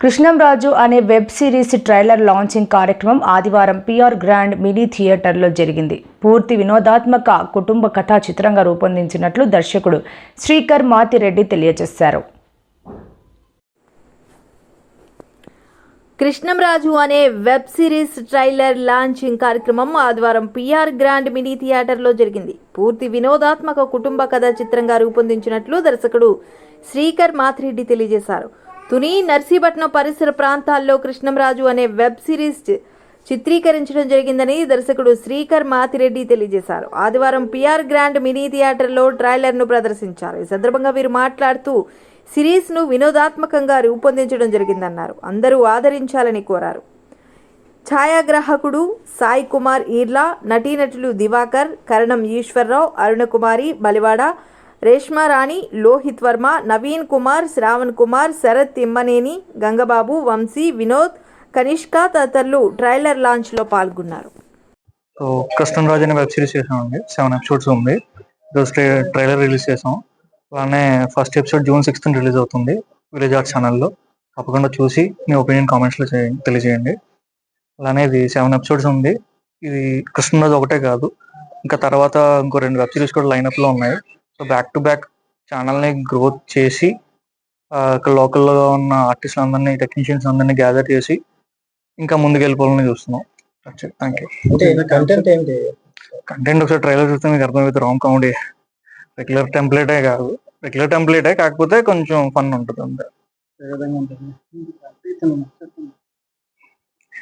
కృష్ణంరాజు అనే web series trailer launching కార్యక్రమం ఆదివారం పిఆర్ గ్రాండ్ మినీ థియేటర్లో జరిగింది. పూర్తి వినోదాత్మక కుటుంబ కథా చిత్రంగా రూపొందించినట్లు దర్శకుడు శ్రీకర్ మాతిరెడ్డి తెలియజేశారు. కృష్ణంరాజు అనే వెబ్ సిరీస్ ట్రైలర్ లాంచింగ్ కార్యక్రమం ఆదివారం పిఆర్ గ్రాండ్ మినీ థియేటర్లో జరిగింది. పూర్తి వినోదాత్మక కుటుంబ కథా చిత్రంగా రూపొందించినట్లు దర్శకుడు శ్రీకర్ మాతిరెడ్డి తెలియజేశారు. తుని నర్సీపట్నం పరిసర ప్రాంతాల్లో కృష్ణంరాజు అనే వెబ్ సిరీస్ చిత్రీకరించడం జరిగిందని దర్శకుడు శ్రీకర్ మాతిరెడ్డి తెలియజేశారు. ఆదివారం పిఆర్ గ్రాండ్ మినీ థియేటర్లో ట్రైలర్ను ప్రదర్శించారు. ఈ సందర్భంగా వీరు మాట్లాడుతూ సిరీస్ను వినోదాత్మకంగా రూపొందించడం జరిగిందన్నారు. అందరూ ఆదరించాలని కోరారు. ఛాయాగ్రాహకుడు సాయి కుమార్ ఈర్లా నటీనటులు దివాకర్ కరణం ఈశ్వరరావు అరుణకుమారి బలివాడ రేష్మారాణి లోహిత్ వర్మ నవీన్ కుమార్ శ్రావణ్ కుమార్ శరత్ తిమ్మనేని గంగబాబు వంశీ వినోద్ కనిష్క తదితరులు ట్రైలర్ లాంచ్లో పాల్గొన్నారు. సో కృష్ణరాజు అనే వెబ్ సిరీస్ చేసామండి సెవెన్ ఎపిసోడ్స్ ఉంది. ఈరోజు ట్రైలర్ రిలీజ్ చేసాం అలానే first episode June sixth release అవుతుంది విలేజ్ ఆర్ట్ ఛానల్లో. తప్పకుండా చూసి మీ ఒపీనియన్ కామెంట్స్లో తెలియజేయండి. అలానే ఇది సెవెన్ ఎపిసోడ్స్ ఉంది. ఇది కృష్ణరాజు ఒకటే కాదు. ఇంకా తర్వాత ఇంకో రెండు వెబ్ సిరీస్ కూడా lineup ఉన్నాయి. సో బ్యాక్ టు బ్యాక్ ఛానల్ని గ్రోత్ చేసి ఇక్కడ లోకల్లో ఉన్న ఆర్టిస్టులు అందరినీ టెక్నీషియన్స్ అందరినీ గ్యాదర్ చేసి ఇంకా ముందుకు వెళ్ళిపోవాలని చూస్తున్నాం థ్యాంక్ యూ కంటెంట్ ఏంటి? కంటెంట్ ఒకసారి ట్రైలర్ చూస్తే మీకు అర్థమవుతుంది. రాంగ్ కామెడీ రెగ్యులర్ టెంప్లెటే కాదు. రెగ్యులర్ టెంప్లెటే కాకపోతే కొంచెం ఫన్ ఉంటుంది అంతే.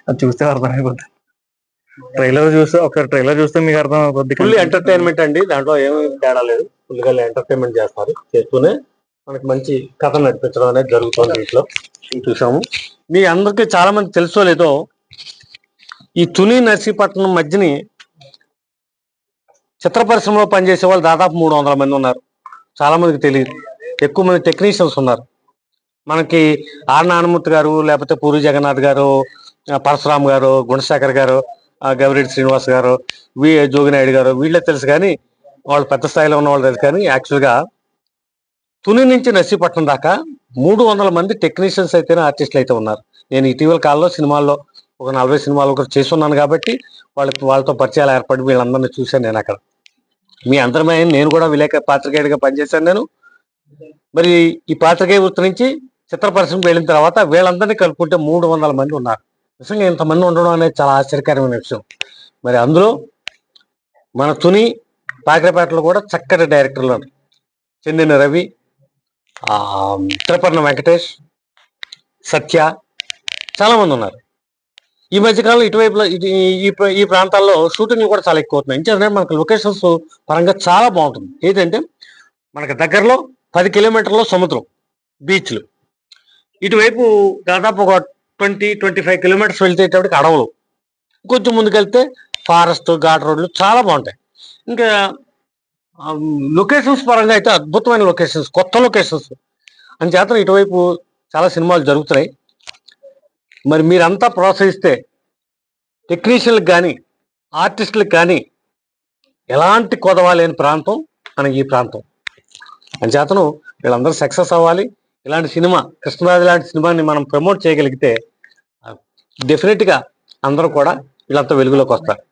అది చూస్తే అర్థమైపోతుంది ట్రైలర్ చూస్తే ఒకసారి ట్రైలర్ చూస్తే మీకు అర్థమైపోద్ది ఫుల్ ఎంటర్టైన్మెంట్ అండి. దాంట్లో ఏమి తేడా లేదు. ఫుల్గా ఎంటర్టైన్మెంట్ చేస్తారు చేస్తూనే మనకి మంచి కథ నడిపించడం అనేది జరుగుతుంది వీటిలో చూసాము. మీ అందరికి చాలా మంది తెలుసో లేదో ఈ తుని నర్సీపట్నం మధ్యని చిత్ర పరిశ్రమలో పనిచేసే వాళ్ళు దాదాపు మూడు వందల మంది ఉన్నారు. చాలా మందికి తెలియదు. ఎక్కువ మంది టెక్నీషియన్స్ ఉన్నారు. మనకి ఆర్ నానమూర్తి గారు లేకపోతే పూరి జగన్నాథ్ గారు పరశురామ్ గారు గుణశేఖర్ గారు గవిరెడ్డి శ్రీనివాస్ గారు వి జోగినాయుడు గారు వీళ్ళే తెలుసు కానీ వాళ్ళు పెద్ద స్థాయిలో ఉన్న వాళ్ళు తెలుసు కానీ యాక్చువల్గా తుని నుంచి నర్సీపట్నం దాకా మూడు వందల మంది టెక్నీషియన్స్ అయితేనే ఆర్టిస్టులు అయితే ఉన్నారు. నేను ఇటీవల కాలంలో సినిమాల్లో ఒక నలభై సినిమాలు ఒకరు చేస్తున్నాను కాబట్టి వాళ్ళకి వాళ్ళతో పరిచయాలు ఏర్పడి వీళ్ళందరినీ చూశాను నేను అక్కడ. మీ అందరమే నేను కూడా విలేక పాత్రికేయుడిగా పనిచేశాను నేను. మరి ఈ పాత్రికేయ వృత్తి నుంచి చిత్ర పరిశ్రమకు వెళ్ళిన తర్వాత వీళ్ళందరినీ కలుపుకుంటే మూడు వందల మంది ఉన్నారు. నిజంగా ఇంతమంది ఉండడం అనేది చాలా ఆశ్చర్యకరమైన విషయం. మరి అందులో మన తుని పాకిరపేటలో కూడా చక్కటి డైరెక్టర్లు చెందిన రవి త్రిపర్ణ వెంకటేష్ సత్య చాలామంది ఉన్నారు. ఈ మధ్యకాలంలో ఇటువైపులో ఈ- ఈ ప్రాంతాల్లో షూటింగ్లు కూడా చాలా ఎక్కువ అవుతున్నాయి. ఎందుకంటే మనకు లొకేషన్స్ పరంగా చాలా బాగుంటుంది. ఏంటంటే మనకు దగ్గరలో పది కిలోమీటర్లో సముద్రం బీచ్లు. ఇటువైపు దాదాపు ఒక ట్వంటీ ట్వంటీ ఫైవ్ కిలోమీటర్స్ వెళ్తేటప్పటికి అడవులు. కొంచెం ముందుకెళ్తే ఫారెస్ట్ ఘాట్ రోడ్లు చాలా బాగుంటాయి. ఇంకా లొకేషన్స్ పరంగా అయితే అద్భుతమైన లొకేషన్స్ కొత్త లొకేషన్స్. అందుచేత ఇటువైపు చాలా సినిమాలు జరుగుతున్నాయి. మరి మీరంతా ప్రోత్సహిస్తే టెక్నీషియన్లకు కానీ ఆర్టిస్టులకు కానీ ఎలాంటి కొదవలేని ప్రాంతం మన ఈ ప్రాంతం. అందుచేతను వీళ్ళందరూ సక్సెస్ అవ్వాలి. ఇలాంటి సినిమా కృష్ణరాజు లాంటి సినిమాని మనం ప్రమోట్ చేయగలిగితే డెఫినెట్గా అందరూ కూడా వీళ్ళంతా వెలుగులోకి వస్తారు.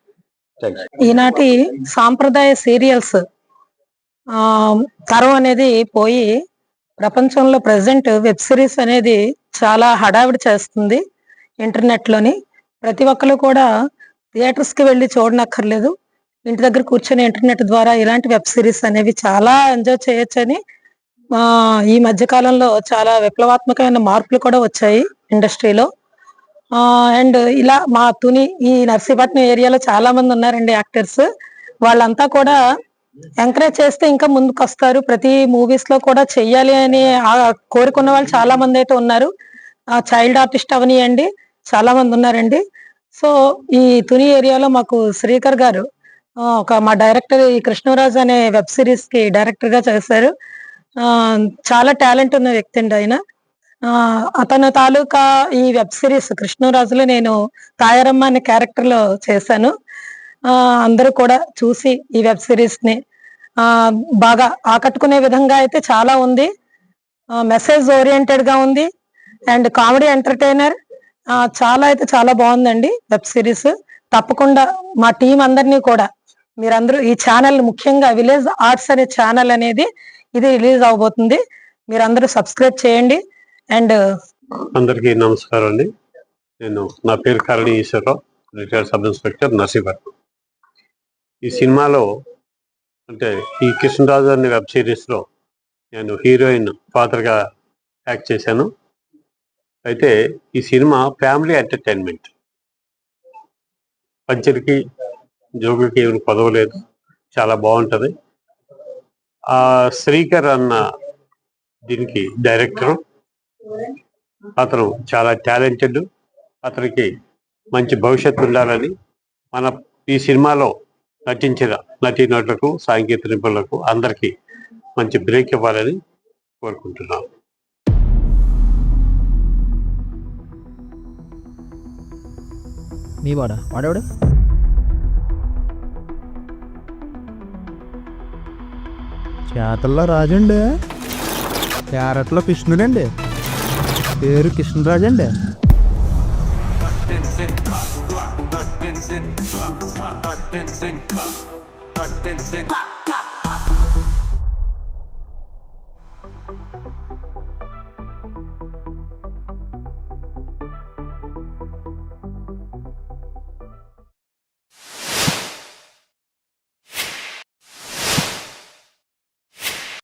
ఈనాటి సాంప్రదాయ సీరియల్స్ ఆ తరం అనేది పోయి ప్రపంచంలో ప్రజెంట్ వెబ్ సిరీస్ అనేది చాలా హడావిడి చేస్తుంది ఇంటర్నెట్లోని ప్రతి ఒక్కరు కూడా థియేటర్స్కి వెళ్ళి చూడనక్కర్లేదు. ఇంటి దగ్గర కూర్చొని ఇంటర్నెట్ ద్వారా ఇలాంటి వెబ్ సిరీస్ అనేవి చాలా ఎంజాయ్ చేయొచ్చని ఈ మధ్య కాలంలో చాలా విప్లవాత్మకమైన మార్పులు కూడా వచ్చాయి ఇండస్ట్రీలో. అండ్ ఇలా మా తుని ఈ నర్సీపట్నం ఏరియాలో చాలా మంది ఉన్నారండి యాక్టర్స్. వాళ్ళంతా కూడా ఎంకరేజ్ చేస్తే ఇంకా ముందుకు వస్తారు ప్రతి మూవీస్లో కూడా చెయ్యాలి అని కోరుకున్న వాళ్ళు చాలా మంది అయితే ఉన్నారు. చైల్డ్ ఆర్టిస్ట్ అవనియండి చాలా మంది ఉన్నారండి. సో ఈ తుని ఏరియాలో మాకు శ్రీకర్ గారు ఒక మా డైరెక్టర్ ఈ కృష్ణరాజు అనే వెబ్ సిరీస్కి డైరెక్టర్గా చేశారు. చాలా టాలెంట్ ఉన్న వ్యక్తి అండి ఆయన. అతను తాలూకా ఈ వెబ్ సిరీస్ కృష్ణరాజులో నేను తాయారమ్మ అనే క్యారెక్టర్లో చేశాను అందరూ కూడా చూసి ఈ వెబ్ సిరీస్ని బాగా ఆకట్టుకునే విధంగా అయితే చాలా ఉంది. మెసేజ్ ఓరియంటెడ్గా ఉంది. And comedy entertainer. చాలా అయితే చాలా బాగుందండి వెబ్ సిరీస్. తప్పకుండా మా టీం అందరినీ కూడా మీరందరూ ఈ ఛానల్ ముఖ్యంగా విలేజ్ ఆర్ట్స్ అనే ఛానల్ అనేది ఇది రిలీజ్ అవబోతుంది. మీరందరూ సబ్స్క్రైబ్ చేయండి. అండ్ అందరికీ నమస్కారం అండి. నేను నా పేరు Karani Eshwararao retired sub inspector Narsipatnam. ఈ సినిమాలో అంటే ఈ కృష్ణరాజు అనే వెబ్ సిరీస్లో నేను హీరోయిన్ పాత్రగా యాక్ట్ చేశాను. అయితే ఈ సినిమా ఫ్యామిలీ ఎంటర్టైన్మెంట్. పంచరికి జోగులకి ఏమి పదవలేదు. చాలా బాగుంటుంది. ఆ శ్రీకర్ అన్న దీనికి డైరెక్టర్ అతను చాలా టాలెంటెడ్ అతనికి మంచి భవిష్యత్తు ఉండాలని మన ఈ సినిమాలో నటించిన నటీనటులకు సాంకేతిక నిపుణులకు అందరికీ మంచి బ్రేక్ ఇవ్వాలని కోరుకుంటున్నాను. మీ వాడా? వాడేవాడు? చేతల్లో రాజండి. క్యారెట్లో కృష్ణుడండి. పేరు కృష్ణరాజు అండి